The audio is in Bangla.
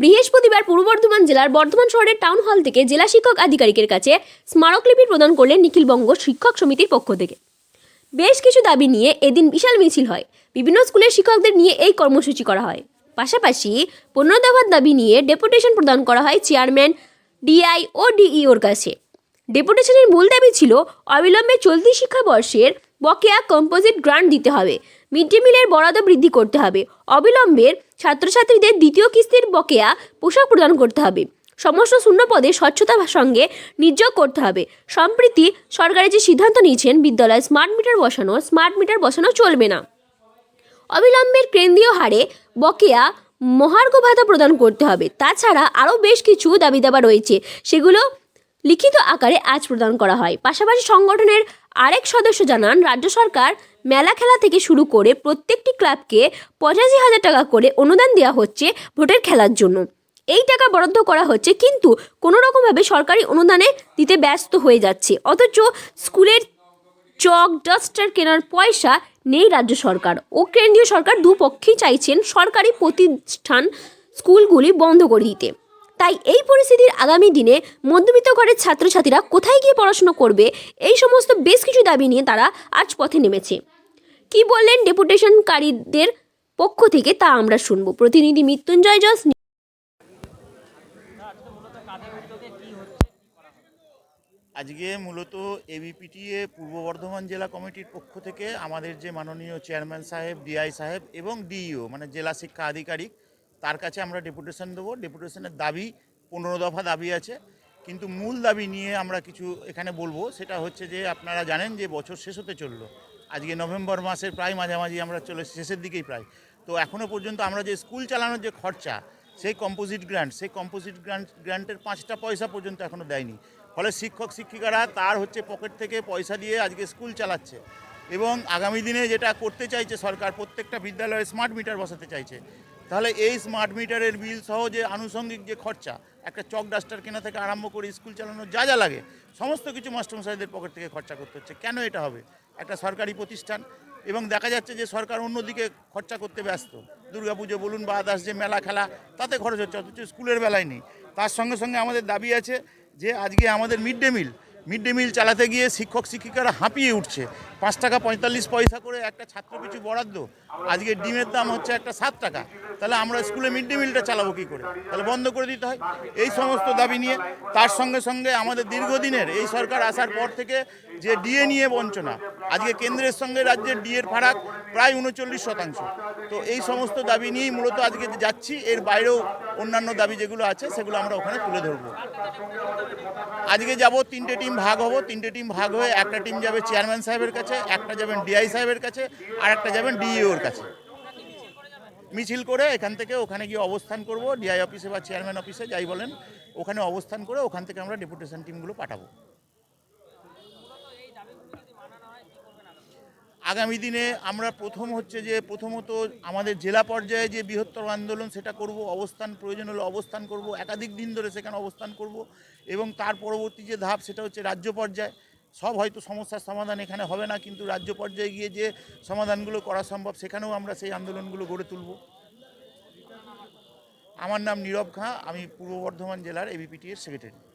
বৃহস্পতিবার পূর্ব বর্ধমান জেলার বর্ধমান শহরের টাউন হল থেকে জেলা শিক্ষক আধিকারিকের কাছে স্মারকলিপি প্রদান করলেন নিখিলবঙ্গ শিক্ষক সমিতির পক্ষ থেকে। বেশ কিছু দাবি নিয়ে এদিন বিশাল মিছিল হয়। বিভিন্ন স্কুলের শিক্ষকদের নিয়ে এই কর্মসূচি করা হয়। পাশাপাশি পনেরো দফার দাবি নিয়ে ডেপুটেশন প্রদান করা হয় চেয়ারম্যান, ডিআই ও ডিইওর কাছে। ডেপুটেশনের মূল দাবি ছিল অবিলম্বে চলতি শিক্ষাবর্ষের বকেয়া কম্পোজিট গ্রান্ট দিতে হবে। মিড ডে মিলের বরাদ্দ বৃদ্ধি করতে হবে। অবিলম্বের ছাত্রছাত্রীদের দ্বিতীয় কিস্তির বকেয়া পোশাক প্রদান করতে হবে। সমস্ত শূন্য পদে স্বচ্ছতার সঙ্গে নিয়োগ করতে হবে। সম্প্রতি সরকারের যে সিদ্ধান্ত নিয়েছেন বিদ্যালয়ে স্মার্ট মিটার বসানো, স্মার্ট মিটার বসানো চলবে না। অবিলম্বের কেন্দ্রীয় হারে বকেয়া মহার্ঘ ভাতা প্রদান করতে হবে। তাছাড়া আরও বেশ কিছু দাবি দাবা রয়েছে। সেগুলো লিখিত আকারে আজ প্রদান করা হয়। পাশাপাশি সংগঠনের আরেক সদস্য জানান, রাজ্য সরকার মেলা খেলা থেকে শুরু করে প্রত্যেকটি ক্লাবকে পঁচাশি হাজার টাকা করে অনুদান দেওয়া হচ্ছে ভোটের খেলার জন্য। এই টাকা বরাদ্দ করা হচ্ছে কিন্তু কোনো রকমভাবে সরকারি অনুদানে দিতে ব্যস্ত হয়ে যাচ্ছে। অথচ স্কুলের চক, ডাস্টার কেনার পয়সা নেই রাজ্য সরকার ও কেন্দ্রীয় সরকার দুপক্ষেই চাইছেন সরকারি প্রতিষ্ঠান স্কুলগুলি বন্ধ করে দিতে। তাই এই পরিস্থিতির আগামী দিনে মধ্যবিত্ত ঘরের ছাত্রছাত্রীরা কোথায় গিয়ে পড়াশুনো করবে? এই সমস্ত বেশ কিছু দাবি নিয়ে তারা আজ পথে নেমেছে। কি বললেন ডেপুটেশনকারীদের পক্ষ থেকে তা আমরা শুনব। প্রতিনিধি মৃত্যুঞ্জয় জস আজকে মূলত এবিপিটিএ পূর্ব বর্ধমান জেলা কমিটির পক্ষ থেকে আমাদের যে মাননীয় চেয়ারম্যান সাহেব, ডিআই সাহেব এবং ডিইও মানে জেলা শিক্ষা আধিকারিক তার কাছে আমরা ডেপুটেশন দেবো। ডেপুটেশনের দাবি পনেরো দফা দাবি আছে। কিন্তু মূল দাবি নিয়ে আমরা কিছু এখানে বলব, সেটা হচ্ছে যে আপনারা জানেন যে বছর শেষ হতে চলল। আজকে নভেম্বর মাসের প্রায় মাঝামাঝি আমরা চলে শেষের দিকেই প্রায়। তো এখনও পর্যন্ত আমরা যে স্কুল চালানোর যে খরচা, সেই কম্পোজিট গ্র্যান্ট সেই কম্পোজিট গ্র্যান্ট গ্র্যান্টের পাঁচটা পয়সা পর্যন্ত এখনও দেয়নি। ফলে শিক্ষক শিক্ষিকারা তার হচ্ছে পকেট থেকে পয়সা দিয়ে আজকে স্কুল চালাচ্ছে। এবং আগামী দিনে যেটা করতে চাইছে সরকার, প্রত্যেকটা বিদ্যালয়ে স্মার্ট মিটার বসাতে চাইছে। তাহলে এই স্মার্ট মিটারের বিল সহ যে আনুষঙ্গিক যে খরচা, একটা চক ডাস্টার কেনা থেকে আরম্ভ করে স্কুল চালানোর যা যা লাগে, সমস্ত কিছু মাস্টারমশাইদের পকেট থেকে খরচা করতে হচ্ছে। কেন এটা হবে? একটা সরকারি প্রতিষ্ঠান এবং দেখা যাচ্ছে যে সরকার অন্যদিকে খরচা করতে ব্যস্ত। দুর্গাপুজো বলুন বা আদার্স যে মেলা খেলা, তাতে খরচ হচ্ছে, অথচ স্কুলের বেলায় নেই। তার সঙ্গে সঙ্গে আমাদের দাবি আছে যে আজকে আমাদের mid day meal mid day meal চালাতে গিয়ে শিক্ষক শিক্ষিকারা হাঁপিয়ে উঠছে। পাঁচ টাকা পঁয়তাল্লিশ পয়সা করে একটা ছাত্র পিছু বরাদ্দ। আজকে ডিমের দাম হচ্ছে একটা সাত টাকা। তাহলে আমরা স্কুলে মিড ডে মিলটা চালাবো কী করে? তাহলে বন্ধ করে দিতে হয়। এই সমস্ত দাবি নিয়ে, তার সঙ্গে সঙ্গে আমাদের দীর্ঘদিনের এই সরকার আসার পর থেকে যে ডিএ নিয়ে বঞ্চনা, আজকে কেন্দ্রের সঙ্গে রাজ্যের ডিএর ফারাক প্রায় উনচল্লিশ শতাংশ। তো এই সমস্ত দাবি নিয়েই মূলত আজকে যাচ্ছি। এর বাইরেও অন্যান্য দাবি যেগুলো আছে, সেগুলো আমরা ওখানে তুলে ধরব। আজকে যাব, তিনটে টিম ভাগ হব। তিনটে টিম ভাগ হয়ে একটা টিম যাবে চেয়ারম্যান সাহেবের কাছে, একটা যাবেন ডিআই সাহেবের কাছে, আর একটা যাবেন ডিইওর কাছে। মিছিল করে এখান থেকে ওখানে গিয়ে অবস্থান করব, ডিআই অফিসে বা চেয়ারম্যান অফিসে, যাই বলেন, ওখানে অবস্থান করে ওখান থেকে আমরা ডেপুটেশন টিমগুলো পাঠাবো। আগামী দিনে আমরা প্রথম হচ্ছে যে প্রথমত আমাদের জেলা পর্যায়ে যে বৃহত্তর আন্দোলন সেটা করব, অবস্থান প্রয়োজন হলে অবস্থান করব, একাধিক দিন ধরে সেখানে অবস্থান করব এবং তার পরবর্তী যে ধাপ সেটা হচ্ছে রাজ্য পর্যায়ে। সব হয়তো সমস্যার সমাধান এখানে হবে না, কিন্তু রাজ্য পর্যায়ে গিয়ে যে সমাধানগুলো করা সম্ভব সেখানেও আমরা সেই আন্দোলনগুলো গড়ে তুলব। আমার নাম নীরব খাঁ, আমি পূর্ব বর্ধমান জেলার এবিপিটি এর সেক্রেটারি